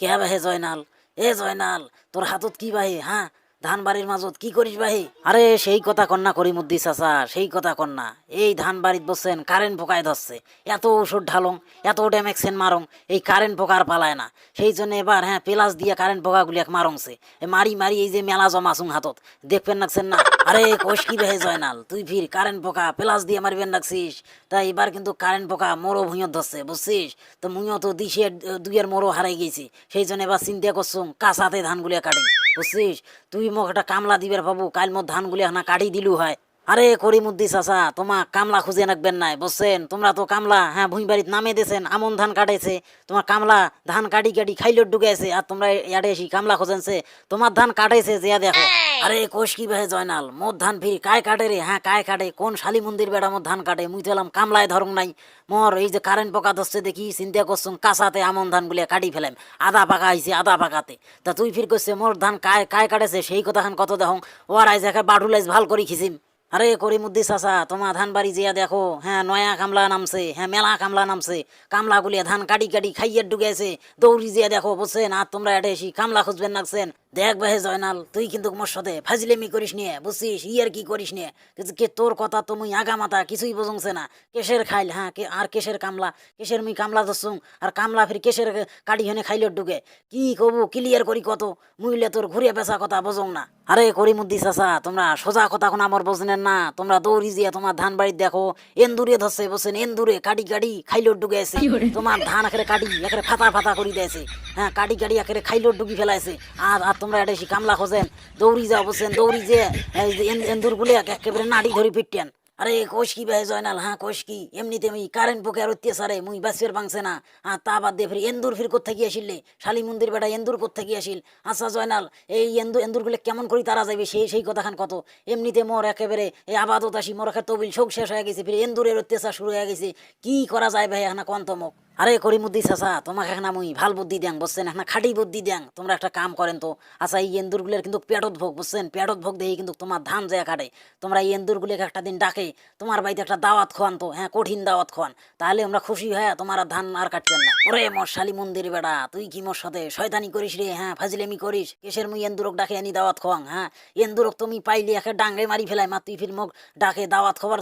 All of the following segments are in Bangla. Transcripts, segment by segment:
কে বাহে জয়নাল? এ জয়নাল তোর হাতত কি বাহে হ্যাঁ ধান বাড়ির মাজত, কি করিস ভাই আরে, সেই কথা কন্যা করিমুদ্দি চাচা, সেই কথা কন্যা। এই ধান বাড়িত বসছেন কারেন্ট পোকায় ধরছে। এত ওষুধ ঢালং, এত ড্যামেক্সেন মারং, এই কারেন্ট পোকার পালায় না। সেই জন্য এবার হ্যাঁ পেলাস দিয়ে কারেন্ট পোকাগুলিয়াক মারংছে। এ মারি মারি এই যে মেলা জমাছুং হাতত। দেখবেন নাকছেন না? আরে, কোষ কি জয়নাল? তুই ফির কারেন্ট পোকা পেলাস দিয়ে মারিবেন রাখছিস। তাই এবার কিন্তু কারেন্ট পোকা মোরো ভুঁয়ত ধরছে, বুঝছিস? তো মুইও তো দিশে দুইয়ের মোরো হারাই গেছি। সেই জন্য এবার চিন্তা করছুম, কাঁচাতে ধানগুলিয়া কাটি। বুঝছিস? তুই মোক একটা কামলা দিবের ভাবু কাল মোর ধানগুলি হানা কাটি দিলু হয়। আরে করিমুদ্দি চাচা, তোমা কামলা খুঁজে রাখবেন নাই, বুঝছেন? তোমরা তো কামলা হ্যাঁ ভুঁই বাড়িত নামে দিয়েছেন, আমন ধান কাটেছে তোমার কামলা ধান কাটি কাটি খাইলত ঢুকেছে আর তোমরা ইয়াডে এসি কামলা খুঁজেনছে, তোমার ধান কাটেছে যে দেখো। আরে কোষ কি ভাই জয়নাল, মোর ধান ফিরি কায় কাটে রে? হ্যাঁ কায় কাটে, কোন শালি মন্দির বেড়া মোর ধান কাটে? মুই তেলাম কামলায় ধরং নাই। মোর এই যে কারেন্ট পোকা ধরছে দেখি, চিন্তা করছুম কাঁচাতে আমন ধান গুলিয়া কাটি ফেলাম, আদা পাকা আইছে, আদা পাকাতে। তা তুই ফির করছে মোর ধান কায় কায় কাটেছে, সেই কথা খান কত দেখং? আর আইজ একে বাটুলাইজ ভালো করি খিচিম। আরে করিমুদ্দি চাচা, তোমার ধান বাড়ি যেয়া দেখো হ্যাঁ নয়া কামলা নামছে হ্যাঁ মেলা কামলা নামছে কামলা গুলিয়া ধান কাটি কাটি খাইয়ে ডুগেছে দৌড়ি যেয়া দেখো, বুঝছেন? আর তোমরা এটা এসি কামলা খুঁজবেন নাকছেন। দেখ ভাই জয়নাল তুই কিন্তু মোর সাথে ফাজিলেমি করিস নিয়ে বুঝছিস? ইয়ার কি করিস নিয়ে কিন্তু কে তোর কথা তো মুই আগা মাথা কিছুই বোঝংছে না। কেশের খাইল হ্যাঁ কে আর কেশের কামলা কেশের মুই কামলা ধরছুম আর কামলা ফির কেশের কাটি হেনে খাইলে ডুগে কি কবু ক্লিয়ার করি কত? মুইলে তোর ঘুরিয়ে বেচা কথা বোঝং না। আরে করিমুদ্দি চাচা তোমরা সোজা কথা কোন আমার বোঝনেন না। তোমরা দৌড়ি দিয়া তোমার ধান বাড়ির দেখো। এন্দুরে ধরছে বসেন এন্দুরে কাটি কাটি খাইলো ডুগে আছে। তোমার ধান একেরে কাটি একেরে ফাতা ফাতা করি দিয়েছে। হ্যাঁ কাটি কাটি একেরে খাইলো ডুগি ফেলাইছে। আর আর তোমরা এটা এসে কামলা খোঁজেন। দৌড়ি যাও বসেন দৌড়ি যে যে এন্দুর গুলে একেবারে নাড়ি ধরি পিটিয়ান আরে, কোষ কি ভাই জয়নাল? হ্যাঁ কোষ কি? এমনিতে আমি কারেন্ট পোকে আর অত্যাচারে মুই বাসের বাংছে না। আর তা বাদ দিয়ে ফির এন্দুর ফির কোথা গিয়ে আসিলে শালি মন্দির বেটা এন্দুর কোথা গিয়ে আসিল? আচ্ছা জয়নাল, এই এন্দুর এন্দুরগুলো কেমন করি তারা যাবে সেই সেই কথা খান কত? এমনিতে মোর একেবারে এই আবাদত আসি, মোর একে তবিল শোক শেষ হয়ে গেছে, ফির এন্দুরের অত্যাচার শুরু হয়ে গেছে। কি করা যায় ভাই, এখন কন্তমক আরে করিমুদ্দি চাচা, তোমাকে এখন মুই ভালো বুদ্ধি দেন বুঝছেন? এখন খাটি বুদ্ধি দেন তোমরা একটা কাম করেন তো। আচ্ছা এই এন্দুরগুলোর কিন্তু পেটত ভোগ, বুঝছেন? পেটত ভোগ দেখি কিন্তু তোমার ধান যায় কাটে। তোমরা এই এন্দুরগুলোকে একটা দিন ডাকে, তোমার বাড়িতে একটা দাওয়াত খোয়ান তো হ্যাঁ কঠিন দাওয়াত খোয়ান। তাহলে আমরা খুশি হয়ে তোমার ধান আর কাটবেন না। ওরে মশালি মন্দির বেড়া, তুই কি মোর সাথে? শয়তানি করিস রে হ্যাঁ ফাজিলেমি করিস। কেসের মুই এন্দুরক ডাকে, আনি দাওয়াত খোয়াং হ্যাঁ? এন্দুরক তুমি পাইলি একে ডাঙ্গে মারি ফেলাই, মা তুই ফির মোক ডাকে, দাওয়াত খবর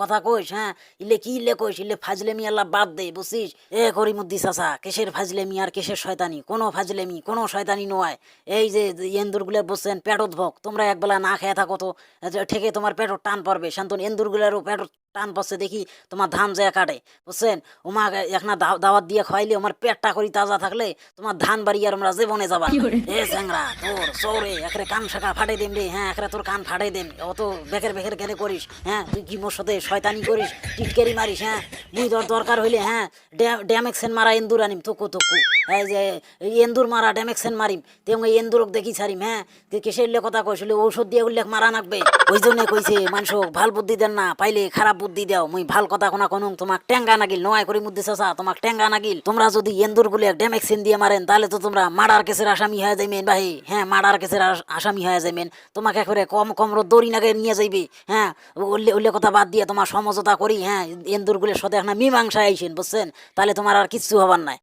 কথা কইস হ্যাঁ? ইলে কি ইলে কইস, ইলে ফাজলেমি আল্লাহ বাদ দে, বুঝছিস? এ করিমুদ্দি চাচা, কেশের ফাজলেমি আর কেশের শয়তানি। কোনো ফাজলেমি, কোনো শয়তানি নয়। এই যে এন্দুরগুলো বসছেন পেটত ভোগ। তোমরা একবেলা না খেয়ে থাকো তো ঠেকে তোমার পেটর টান পড়বে। শান্তন, এন্দুরগুলোরও পেটত টান পড়ছে দেখি তোমার ধান যায় কাটে বুঝছেন? ওমা একটা দাওয়াত দিয়ে খাইলে আমার পেটটা করি তাজা থাকলে তোমার ধান বাড়ি আর আমরা জীবনে যাবা। এ চ্যাংরা তোর সৌরে একরে কান শাখা ফাটাই দেম রে হ্যাঁ একরে তোর কান ফাটাই দেম। অত বেকের বেকের কেনে করিস হ্যাঁ তুই কি মোর সাথে শয়তানি করিস টিটকেরি মারিস হ্যাঁ? মুই তোর দরকার হইলে হ্যাঁ ড্যামেক্সেন মারা এন্দুর আনিম তোকু তোকু এই যে এন্দুর মারা ড্যামেক্সেন মারিম তেমন এই এন্দুরক দেখি ছাড়িম হ্যাঁ? তুই কিসের কথা কইছিল ঔষধ দিয়ে উল্লেখ মারা নাকবে। ওই জন্য কইছে মানুষ ভালো বুদ্ধি দেন না পাইলে খারাপ বুদ্ধি দাও, মুই ভালো কথা কোনা কোন, তোমাক টেঙ্গা নাগিল নয় করি মুদ্দি চাচা তোমাক টেঙ্গা নাগিল। তোমরা যদি এন্দুর গুলে ডেমেক্সিন দিয়ে মারেন, তাহলে তো তোমরা মার্ডার কেসের আসামি হয়ে যাইবেন ভাই হ্যাঁ মার্ডার কেসের আস- আসামি হয়ে যাইবেন। তোমাকে করে কম কম দড়ি নাগে নিয়ে যাইবে হ্যাঁ। উল্লে উল্লে কথা বাদ দিয়ে তোমার সমঝোতা করি হ্যাঁ। এন্দুর গুলির সাথে এখন মীমাংসায় আইসেন, বুঝছেন? তাহলে তোমার আর কিচ্ছু হবার নাই।